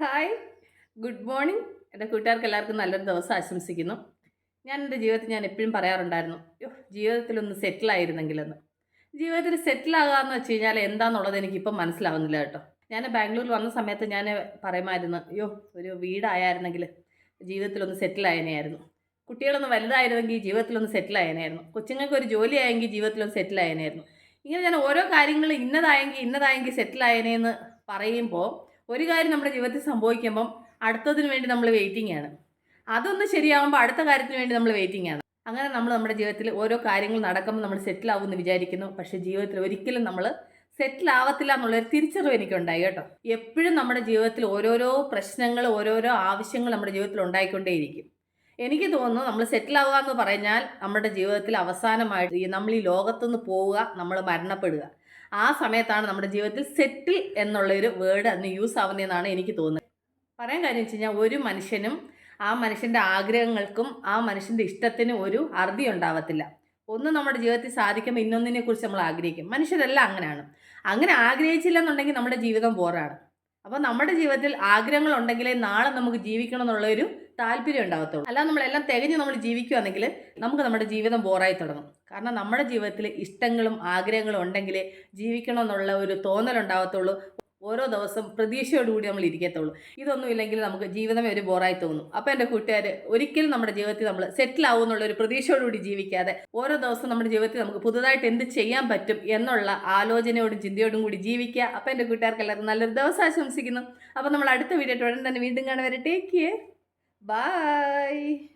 Hi. Good morning. എന്റെ കൂട്ടുകാർക്ക് എല്ലാവർക്കും നല്ലൊരു ദിവസം ആശംസിക്കുന്നു. ഞാൻ എന്റെ ജീവിതത്തിൽ ഞാൻ എപ്പോഴും പറയാറുണ്ടായിരുന്നു യോ ജീവിതത്തിലൊന്ന് സെറ്റിലായിരുന്നെങ്കിലെന്ന് ജീവിതത്തിൽ സെറ്റിലാകാന്ന് വെച്ച് കഴിഞ്ഞാൽ എന്താണെന്നുള്ളത് എനിക്കിപ്പം മനസ്സിലാവുന്നില്ല കേട്ടോ. ഞാൻ ബാംഗ്ലൂരിൽ വന്ന സമയത്ത് ഞാൻ പറയുമായിരുന്നു അയ്യോ ഒരു വീടായിരുന്നെങ്കിൽ ജീവിതത്തിലൊന്ന് സെറ്റിലായനെയായിരുന്നു കുട്ടികളൊന്ന് വലുതായിരുന്നെങ്കിൽ ജീവിതത്തിലൊന്ന് സെറ്റിലായനായിരുന്നു കൊച്ചുങ്ങൾക്ക് ഒരു ജോലി ആയെങ്കിൽ ജീവിതത്തിലൊന്ന് സെറ്റിലായനായിരുന്നു ഇങ്ങനെ ഞാൻ ഓരോ കാര്യങ്ങൾ ഇന്നതായെങ്കിൽ ഇന്നതായെങ്കിൽ സെറ്റിലായനെന്ന് പറയുമ്പോൾ ഒരു കാര്യം നമ്മുടെ ജീവിതത്തിൽ സംഭവിക്കുമ്പം അടുത്തതിന് വേണ്ടി നമ്മൾ വെയിറ്റിംഗ് ആണ്. അതൊന്ന് ശരിയാവുമ്പോൾ അടുത്ത കാര്യത്തിന് വേണ്ടി നമ്മൾ വെയിറ്റിംഗ് ആണ്. അങ്ങനെ നമ്മൾ നമ്മുടെ ജീവിതത്തിൽ ഓരോ കാര്യങ്ങൾ നടക്കുമ്പോൾ നമ്മൾ സെറ്റിൽ ആവുമെന്ന് വിചാരിക്കുന്നു. പക്ഷേ ജീവിതത്തിൽ ഒരിക്കലും നമ്മൾ സെറ്റിൽ ആവത്തില്ല എന്നുള്ളൊരു തിരിച്ചറിവ് എനിക്കുണ്ടായി കേട്ടോ. എപ്പോഴും നമ്മുടെ ജീവിതത്തിൽ ഓരോരോ പ്രശ്നങ്ങൾ ഓരോരോ ആവശ്യങ്ങൾ നമ്മുടെ ജീവിതത്തിൽ ഉണ്ടായിക്കൊണ്ടേയിരിക്കും. എനിക്ക് തോന്നുന്നു നമ്മൾ സെറ്റിൽ ആവുക എന്ന് പറഞ്ഞാൽ നമ്മുടെ ജീവിതത്തിൽ അവസാനമായിട്ട് നമ്മൾ ഈ ലോകത്തുനിന്ന് പോവുക നമ്മൾ മരണപ്പെടുക. ആ സമയത്താണ് നമ്മുടെ ജീവിതത്തിൽ സെറ്റിൽ എന്നുള്ളൊരു വേർഡ് അന്ന് യൂസ് ആവുന്നതെന്നാണ് എനിക്ക് തോന്നുന്നത്. പറയാൻ കാര്യം വെച്ച് കഴിഞ്ഞാൽ ഒരു മനുഷ്യനും ആ മനുഷ്യന്റെ ആഗ്രഹങ്ങൾക്കും ആ മനുഷ്യന്റെ ഇഷ്ടത്തിനും ഒരു അറുതി ഉണ്ടാവത്തില്ല. ഒന്ന് നമ്മുടെ ജീവിതത്തിൽ സാധിക്കുമ്പോൾ ഇന്നൊന്നിനെ കുറിച്ച് നമ്മൾ ആഗ്രഹിക്കും. മനുഷ്യരെല്ലാം അങ്ങനെയാണ്. അങ്ങനെ ആഗ്രഹിച്ചില്ല എന്നുണ്ടെങ്കിൽ നമ്മുടെ ജീവിതം ബോറാണ് അപ്പോൾ നമ്മുടെ ജീവിതത്തിൽ ആഗ്രഹങ്ങൾ ഉണ്ടെങ്കിലേ നാളെ നമുക്ക് ജീവിക്കണം എന്നുള്ളൊരു താല്പര്യം ഉണ്ടാകത്തുള്ളൂ അല്ലാതെ നമ്മളെല്ലാം തികഞ്ഞ് നമ്മൾ ജീവിക്കുകയാണെങ്കിൽ നമുക്ക് നമ്മുടെ ജീവിതം ബോറായി തുടങ്ങും. കാരണം നമ്മുടെ ജീവിതത്തിൽ ഇഷ്ടങ്ങളും ആഗ്രഹങ്ങളും ഉണ്ടെങ്കിൽ ജീവിക്കണമെന്നുള്ള ഒരു തോന്നലുണ്ടാകത്തുള്ളൂ ഓരോ ദിവസം പ്രതീക്ഷയോടുകൂടി നമ്മൾ ഇരിക്കത്തുള്ളൂ. ഇതൊന്നും ഇല്ലെങ്കിൽ നമുക്ക് ജീവിതമേ ഒരു ബോറായി തോന്നും. അപ്പോൾ എന്റെ കൂട്ടുകാർ ഒരിക്കലും നമ്മുടെ ജീവിതത്തിൽ നമ്മൾ സെറ്റിൽ ആവും എന്നുള്ള ഒരു പ്രതീക്ഷയോടുകൂടി ജീവിക്കാതെ ഓരോ ദിവസം നമ്മുടെ ജീവിതത്തിൽ നമുക്ക് പുതുതായിട്ട് എന്ത് ചെയ്യാൻ പറ്റും എന്നുള്ള ആലോചനയോടും ചിന്തയോടും കൂടി ജീവിക്കുക. അപ്പോൾ എന്റെ കൂട്ടുകാർക്ക് എല്ലാവർക്കും നല്ലൊരു ദിവസം ആശംസിക്കുന്നു. അപ്പോൾ നമ്മൾ അടുത്ത വീഡിയോ ഉടൻ തന്നെ വീണ്ടും കാണുവരെ ടേക്ക് കെയർ Bye.